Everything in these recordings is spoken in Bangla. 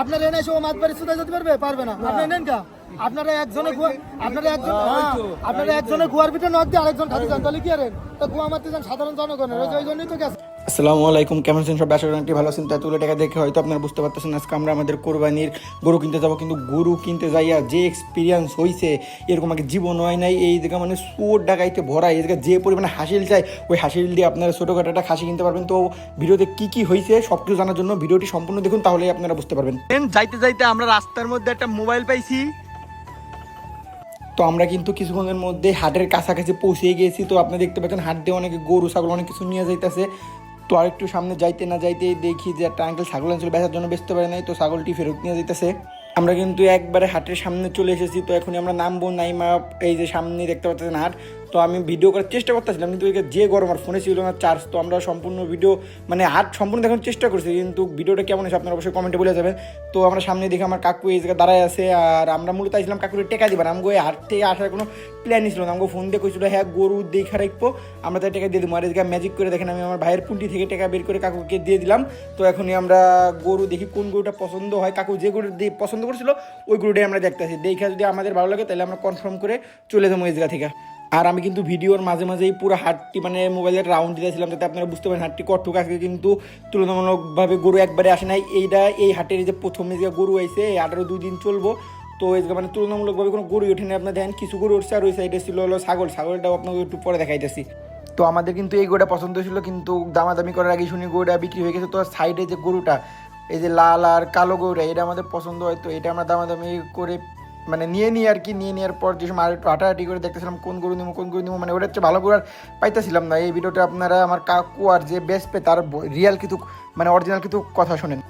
আপনারা এনে এসে ও মাছ বাড়ি সুতা যেতে পারবে? পারবে না। আপনি নেন কা আপনারা একজনে আপনারা একজন হ্যাঁ, আপনারা একজনে গুয়ার পিঠে নদ দিয়ে আরেকজন খাতে যান। তাহলে কি আরেন তো গুয়া মারতে যান সাধারণ জনগণের। ওই ওই জন্যই তো গেছে। আসসালামু আলাইকুম কেমন আছেন সব আশা করি অনেকটি ভালো আছেন। তাই তুলে টাকা দেখে হয়তো আপনারা বুঝতে পারতেছেন আজকে আমরা আমাদের কোরবানির গরু কিনতে যাব কিন্তু গরু কিনতে যাইয়া যে এক্সপিরিয়েন্স হয়েছে এরকম আগে জীবন হয় নাই। এই জায়গা মানে সুর ডাকাইতে ভরা এই জায়গায় যে পরিমাণে হাসিল চাই ওই হাসিল দিয়ে আপনারা ছোটোখাটো একটা খাসি কিনতে পারবেন। তো ভিডিওতে কি কি হয়েছে সব কিছু জানার জন্য ভিডিওটি সম্পূর্ণ দেখুন তাহলেই আপনারা বুঝতে পারবেন। যাইতে যাইতে আমরা রাস্তার মধ্যে একটা মোবাইল পাইছি। তো আমরা কিন্তু কিছুক্ষণের মধ্যে হাটের কাছাকাছি পৌঁছে গিয়েছি। তো আপনি দেখতে পাচ্ছেন হাট দিয়ে অনেকে গরু ছাগল অনেক কিছু নিয়ে যাইতেছে। তো আরেকটু সামনে যাইতে না যাইতে দেখি যে একটা আঙ্কেল ছাগল আনছিল, বেচার জন্য বেচতে পারে নাই, তো ছাগলটি ফেরত নিয়ে যেতেছে আমরা কিন্তু একবারে হাটের সামনে চলে এসেছি, তো এখন আমরা নামবো, নাইমা, এই যে সামনে দেখতে পাচ্ছেন হাট। তো আমি ভিডিও করার চেষ্টা করতেছিলাম, কিন্তু যে গরম আর ফোনে ছিল না চার্জ তো আমরা সম্পূর্ণ ভিডিও মানে হাট সম্পূর্ণ দেখানোর চেষ্টা করছি, কিন্তু ভিডিওটা কেমন হয়েছে আপনারা অবশ্যই কমেন্টে বলে যাবেন। তো আমরা সামনে দেখে আমার কাকু এই জায়গায় দাঁড়ায় আছে, আর আমরা মূলত আসলাম কাকুরে টেকা দিবেন আমাকে ওই হাট থেকে আসার কোনো প্ল্যানই ছিল না। আমাকে ফোন দিয়ে কইছিল হ্যাঁ গরু দেখা রাখব, আমরা তাই টাকা দিয়ে দিব। আর এদিকে ম্যাজিক করে দেখেন, আমি আমার ভাইয়ের পুঁটি থেকে টাকা বের করে কাকুকে দিয়ে দিলাম। তো এখনই আমরা গরু দেখি কোন গরুটা পছন্দ হয়। কাকু যে গরু পছন্দ করেছিল, ওই গরুটাই আমরা দেখতেছি। দেখে যদি আমাদের ভালো লাগে, তাহলে আমরা কনফার্ম করে চলে যাব এই জায়গা থেকে। আর আমি কিন্তু ভিডিওর মাঝে মাঝেই পুরো হাটটি মানে মোবাইলের রাউন্ড দিয়েছিলাম যাতে আপনারা বুঝতে পারেন হাটটি কটুক আজকে কিন্তু তুলনামূলকভাবে গরু একবারে আসে নাই। এইটা এই হাটের যে প্রথম যে গরু আইছে, এই হাটেরও দুই দিন চলবো। তো এই মানে তুলনামূলকভাবে কোনো গরু ওঠেনি আপনার দেখেন কিছু গরু উঠছে আর ওই সাইডে ছিল হলো ছাগল। ছাগলটাও আপনাকে একটু পরে দেখাইতেছি। তো আমাদের কিন্তু এই গরুটা পছন্দ ছিল কিন্তু দামাদামি করার আগে শুনি গরুটা বিক্রি হয়ে গেছে। তো সাইডে যে গরুটা, এই যে লাল আর কালো গরুটা, এটা আমাদের পছন্দ হয়। তো এটা আমরা দামাদামি করে মানে নিয়ে নিয়ে আর কি নিয়ে নেওয়ার পর যে সময় আর একটু হাঁটাহাঁটি করে দেখতেছিলাম কোন গরু নিবো কোন গরু নিবো মানে ওটা হচ্ছে ভালো করে আর পাইতেছিলাম না। এই ভিডিওটা আপনারা আমার কাকু আর যে বেসপে তার রিয়াল কিন্তু মানে অরিজিনাল কিন্তু কথা শোনেন।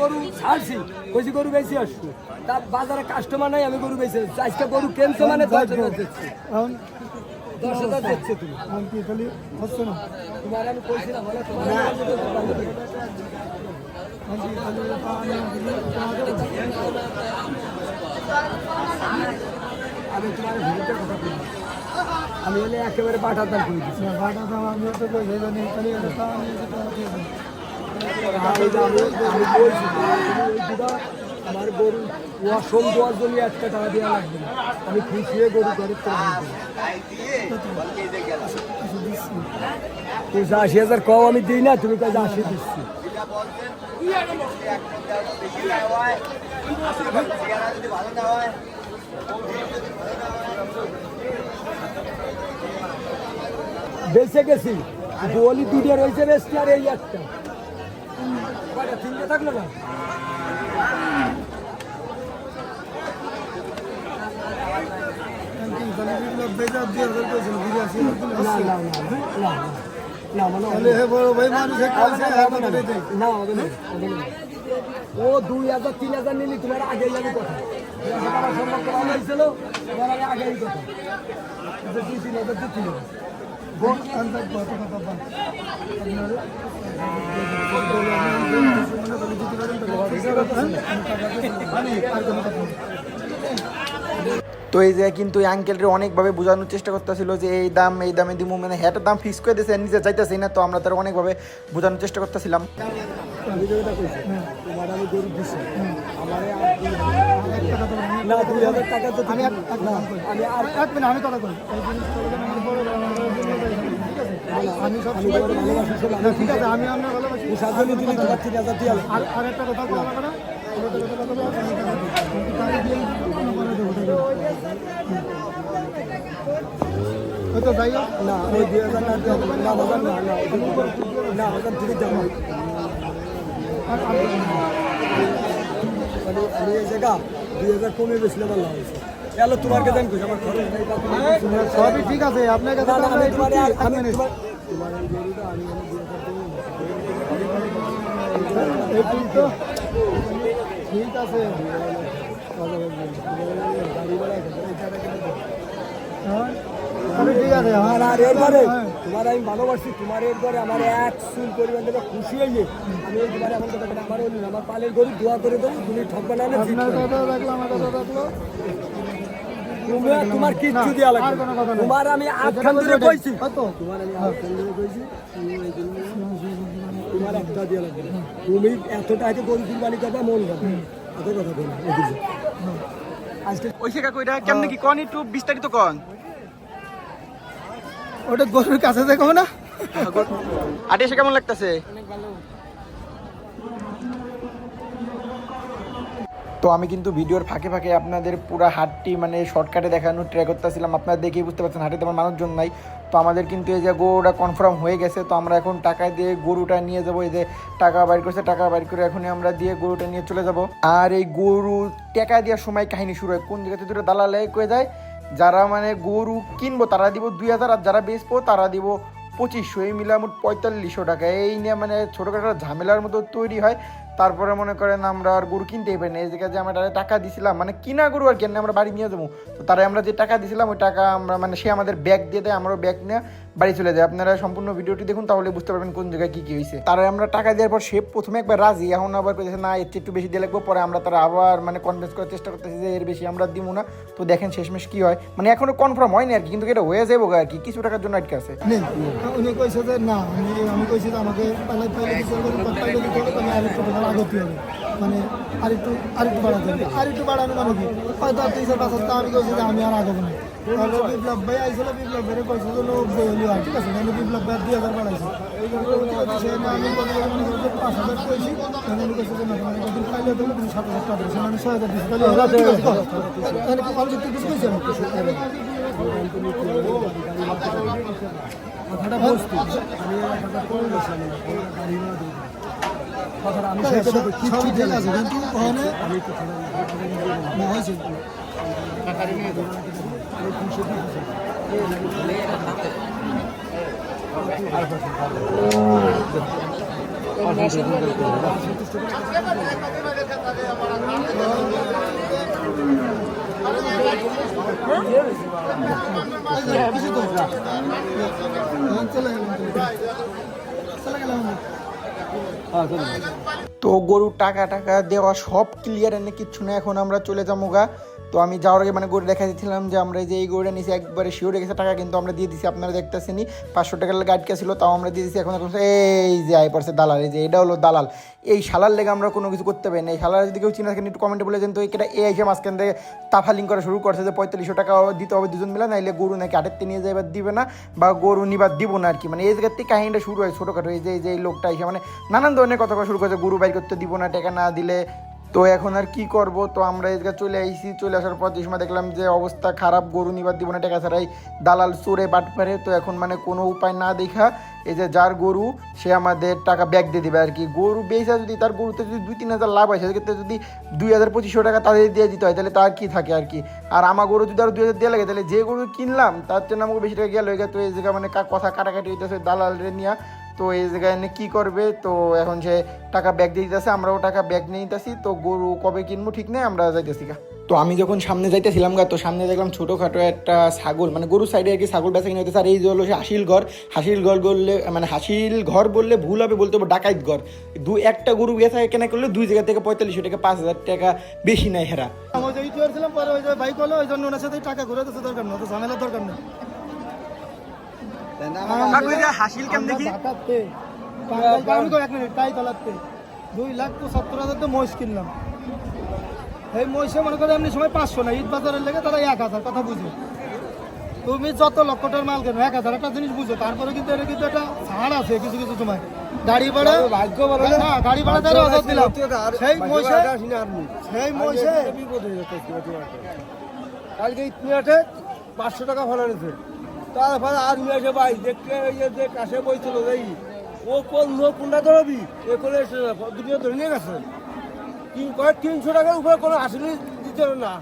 গরু ছাড়ছি কইছি গরু বেশি আসছো তার বাজারে কাস্টমার নাই আমি গরু বেশি আজকে গরু কেনছে মানে দশ হাজার দিচ্ছি। দশ হাজার দিচ্ছে তুমি। এখন কি খালি হচ্ছে না? তোমার আমি কইছিলাম তোমার। আমি তোমার আমি একেবারে পাঠাতাম করে দাম আমিও তো কই ভেবে নেই আমি আমি আমি আমার গরু ওয়াশম দেওয়ার জন্য একটা টাকা দেওয়া লাগবে আমি খুশি হয়ে গরু ঘরের থেকে আশি হাজার কম আমি দিই না, তুমি কাছে আশি দিচ্ছি। বেঁচে গেছি। বলি দুটো রয়েছে বেশি আর এই একটা। তিনটে থাকল না না না না। না মানে না, হ্যাঁ, হবে না। ও দুই হাজার তিন হাজার নিলি তোমার আগে যাবে কথা আমার সম্পর্ক হয়েছিল তোমার আগে আগেই কথা দুই তিন হাজার বল। আপনার- আমি আর কোনো কথা। তো এই যে কিন্তু এই অনেকভাবে বোঝানোর চেষ্টা করতেছিল যে এই দাম, এই দামে দিমু মানে হ্যাটার দাম ফিক্স করে দিয়েছে নিজে চাইতেছি না, তো আমরা তার অনেকভাবে বোঝানোর চেষ্টা করতেছিলাম। আর একটা কথা হবে না ওটা তো কথা বলা হবে না, কথা বলব। কিন্তু তাকে দিয়ে কোনো করে দেবো, ঠিক আছে? ওই তো যাই হোক, না ওই দুই হাজার না দিয়ে হবে না হাজার না না না হাজার থেকে যাব আর- আর- মানে আমি এই জায়গা দুই হাজার কমে বেশলে ভালো হয়েছে এলো তোমার কাছে আমি কইছি, আমার খরচ নাই বা তুমি কিছু না। সবই ঠিক আছে আমরা আছে হ্যাঁ, আছে আর এরপরে। তোমার আমি ভালোবাসি তোমার এরপরে আমার এক চুল পরিমাণ থেকে খুশি হয়ে আমি এই তোমার এমন কথা আমার আমার পালের গরু দোয়া করে দেবো তুমি ঠকবে না তোমার কিচ্ছু দেওয়া লাগবে। তোমার আমি আটখান ধরে কইছি তোমার আমি আটখান ধরে কইছি। তুমি এই জন্য তোমার একটা দিয়ে লাগবে তুমি এত টাকা গরু কুরবানি করবা মন করবে এত কথা বলো আজকে ওই সে কাকু এটা কেমনে কি কন? একটু বিস্তারিত কন। ওটা গরুর কাছে দেখো না? আটে এসে কেমন লাগতেছে? তো আমি কিন্তু ভিডিওর ফাঁকে ফাঁকে আপনাদের পুরো হাটটি মানে শর্টকাটে দেখানোর ট্রাই করতেছিলাম। আপনারা দেখেই বুঝতে পারছেন, হাটে তেমন মানুষজন নাই। তো আমাদের কিন্তু এই যে গরুটা কনফার্ম হয়ে গেছে, তো আমরা এখন টাকা দিয়ে গরুটা নিয়ে যাব। এই যে টাকা বাইর করছে, টাকা বাইর করে এখনই আমরা দিয়ে গরুটা নিয়ে চলে যাব। আর এই গরু টাকা দেওয়ার সময় কাহিনী শুরু হয়। কোন জায়গাতে দুটো দালালে কয়ে যায়? যারা মানে গরু কিনবো, তারা দিব দুই হাজার, আর যারা বেচবো, তারা দিব পঁচিশশো। এই মিলে পঁয়তাল্লিশশো টাকা। এই নিয়ে মানে ছোটোখাটো ঝামেলার মতো তৈরি হয়। তারপরে মনে করেন আমরা আর গরু কিনতেই পারি না। জায়গায় যে আমরা টাকা দিছিলাম মানে কিনা গরু আর কেন আমরা বাড়ি নিয়ে যাব। তো তারা আমরা যে টাকা দিছিলাম, ওই টাকা আমরা মানে সে আমাদের ব্যাগ দিয়ে দেয় আমরাও ব্যাগ নিয়ে বাড়ি চলে যায়। আপনারা সম্পূর্ণ ভিডিওটি দেখুন, তাহলে বুঝতে পারবেন কোন জায়গায় কি কি হয়েছে। তারা আমরা টাকা দেওয়ার পর সে প্রথমে একবার রাজি, এখন আবার কইতেছে, না, এর একটু বেশি দিয়ে লাগবো। পরে আমরা তারা আবার মানে কনভিন্স করার চেষ্টা করতেছি যে, এর বেশি আমরা দিব না। তো দেখেন শেষমেশ কি হয়। মানে এখনও কনফার্ম হয়নি আর কি, কিন্তু এটা হয়ে যাব আর কি, কিছু টাকার জন্য আটকে আছে। আমি মানে আরেকটু আরেকটু বাড়াতে হবে। আরেকটু বাড়ানো মানে কি? হয়তো আর তিনশো পাঁচ আমি কইছি আমি আর আগাবো না। তাহলে বিপ্লব ভাই আইছিল বিপ্লব ভাইয়ের কইছে যে নব্বই হলি আর ঠিক আছে? নাহলে বিপ্লব ভাই দুই হাজার বাড়াইছে। এই জন্য উনি কইছে সে আমি কত টাকা করছি পাঁচ হাজার কইছি তখন উনি কইছে যে না তোমার কত পাইলে দেবো তুমি সাত হাজার টাকা দেবো আমি ছয় হাজার দিচ্ছি তাহলে ওরা ঠিক আছে তাহলে কি কলেজের থেকে কিছু কইছি? আমি কথাটা বসছি আমি কথাটা করে গেছি আমি গাড়ি আমি সব ঠিক আছে কিন্তু ওখানে না হয়েছে চলে গেলাম। চলে গেলাম। তো গরুর টাকা টাকা দেওয়া সব ক্লিয়ার এনে কিচ্ছু না, এখন আমরা চলে যাব গা তো আমি যাওয়ার আগে মানে গরু দেখা দিয়েছিলাম যে আমরা যে এই গরুটা নিচে একবারে শিওর গেছে টাকা, কিন্তু আমরা দিয়ে দিছি আপনারা দেখতেছেনি পাঁচশো টাকার গাইড ছিল, তাও আমরা দিয়ে দিছি এখন এখন এই যে আই পড়ছে দালাল, এই যে এটা হলো দালাল। এই শালার লেগে আমরা কোনো কিছু করতে পারি না। এই শালার যদি কেউ চিনা থাকেন, একটু কমেন্টে বলে দেন তো এটা এই এসে মাঝখান থেকে তাফালিং করা শুরু করছে যে পঁয়তাল্লিশশো টাকা দিতে হবে দুজন মিলে, নাইলে গরু নাকি আটেরতে নিয়ে যাইবার দিবে না, বা গরু নিবার দিব না আর কি। মানে এই জায়গার থেকে কাহিনীটা শুরু হয় ছোটোখাটো, এই যে, এই লোকটা এসে মানে নানান ধরনের কথা শুরু করেছে, গরু বাইর করতে দিব না, টাকা না দিলে তো এখন আর কি করব? তো আমরা জায়গায় চলে আইসি চলে আসার পর যে সময় দেখলাম যে অবস্থা খারাপ, গরু নিবার দিব না টাকা ছাড়াই দালাল চোরে বাট পারে তো এখন মানে কোনো উপায় না দেখা, এই যে যার গরু, সে আমাদের টাকা ব্যাক দিয়ে দেবে আর কি। গরু বেচা যদি, তার গরুতে যদি দুই, তিন হাজার লাভ হয়, সেক্ষেত্রে যদি দুই হাজার পঁচিশশো টাকা তাদের দিয়ে দিতে হয়, তাহলে তার কি থাকে আর কি? আর আমার গরু যদি আরও দুই হাজার দিয়ে লাগে, তাহলে যে গরু কিনলাম, তার জন্য আমাকে বেশি টাকা গেল। তো এই জায়গায় মানে কথা কাটাকাটি হইতেছে দালালের নিয়ে। তো এই জায়গায় এনে কি করবে? তো এখন সে টাকা ব্যাগ দিয়ে দিতেছে আমরাও টাকা ব্যাগ নিয়ে নিতেছি। তো গরু কবে কিনবো ঠিক নেই আমরা যাইতেছি গা। তো আমি যখন সামনে যাইতেছিলাম গা তো সামনে দেখলাম ছোটোখাটো একটা ছাগল মানে গরুর সাইডে আর কি ছাগল বেচা কিনে হইতেছে। আর এই যে হলো সে হাসিল ঘর হাসিল ঘর বললে মানে হাসিল ঘর বললে ভুল হবে বলতে হবে ডাকাইত ঘর। দু একটা গরু বেচা কেনা করলে দুই জায়গা থেকে পঁয়তাল্লিশশো টাকা পাঁচ হাজার টাকা বেশি নেয় হেরা। আমি ওই যে বাইক হলো ওই জন্য ওনার সাথে টাকা ঘুরে দরকার নেই তো ঝামেলার দরকার নেই হাসিল আমরা ঢাকাতে আমি কই এক মিনিট তাই তলাতে। দুই লাখ তো সত্তর হাজার তো মহিষ কিনলাম। এই মহিষে মনে করে এমনি সময় পাঁচশো না ঈদ বাজারের লেগে তারা এক হাজার কথা বুঝো। তুমি যত লক্ষটার মাল কেন এক হাজার একটা জিনিস বুঝো তারপরে কিন্তু এটা কিন্তু একটা ছাড় আছে কিছু কিছু সময়। গাড়ি ভাড়া ভাগ্য ভালো না। গাড়ি ভাড়া তেরো হাজার দিলাম। সেই মহিষে সেই মহিষে কালকে ইতিহাসে পাঁচশো টাকা ভাড়া নিয়েছে। তারপরে আর নিয়ে আসে ভাই দেখতে ওই যে কাছে বইছিল এই ও কোন নো কোনটা ধরবি? এ করে এসে দুটো ধরে নিয়ে গেছে। তিন কয়েক তিনশো টাকার উপরে কোনো আসলে দিতে হবে না।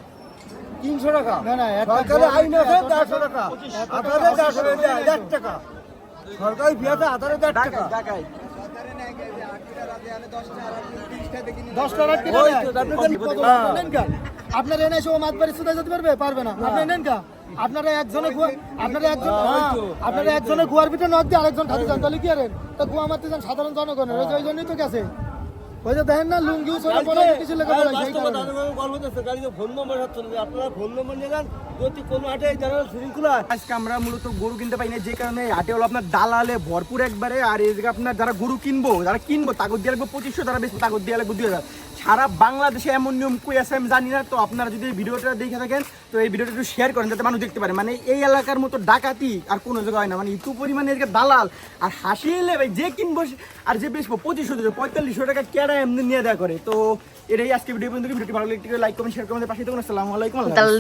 তিনশো টাকা। না, না, সরকারি আইন আছে দেড়শো টাকা। আধারে দেড়শো টাকা দেড় টাকা। সরকারি বিয়াতে আধারে দেড় টাকা? আপনার এনে এসে ও মাছ বাড়ি যেতে পারবে? পারবে না। আপনি নেন কা? আপনারা একজনে আপনারা একজন হ্যাঁ, আপনারা একজনে গুয়ার ভিতরে নক দিয়ে আরেকজন খাতে যান। তাহলে কি আরেন তা গুয়া মারতে যান সাধারণ জনগণের। ওই জন্যই তো গেছে। ওই যে দেখেন না লুঙ্গি কিছু লেখা সেই কারণে। গাড়িতে ফোন নম্বর। আপনারা ফোন নম্বর নিয়ে যান যদি কোনো শৃঙ্খলা আজকে আমরা মূলত গরু কিনতে পাই না যে কারণে হাটে হলো আপনার দালালে ভরপুর একবারে আর এই জায়গায় আপনার যারা গরু কিনবো যারা কিনবো তাগত দিয়ে লাগবে পঁচিশশো তারা বেশি তাগত দিয়ে লাগবে দুই হাজার। সারা বাংলাদেশে এমন নিয়ম কই আছে আমি জানি না, তো আপনারা যদি এই ভিডিওটা দেখে থাকেন, তো এই ভিডিওটা একটু শেয়ার করেন যাতে মানুষ দেখতে পারে। মানে এই এলাকার মতো ডাকাতি আর কোনো জায়গায় হয় না। মানে ইতু পরিমাণে এদিকে দালাল আর হাসি এলে ভাই যে কিনবো আর যে বেশবো পঁচিশশো পঁয়তাল্লিশশো টাকা কেডা এমনি নিয়ে দেওয়া করে। তো এটাই আজকে ভিডিও পর্যন্ত। ভিডিওটি ভালো লাগলে লাইক কমেন্ট শেয়ার আমাদের পাশে থাকুন। আসসালামু আলাইকুম।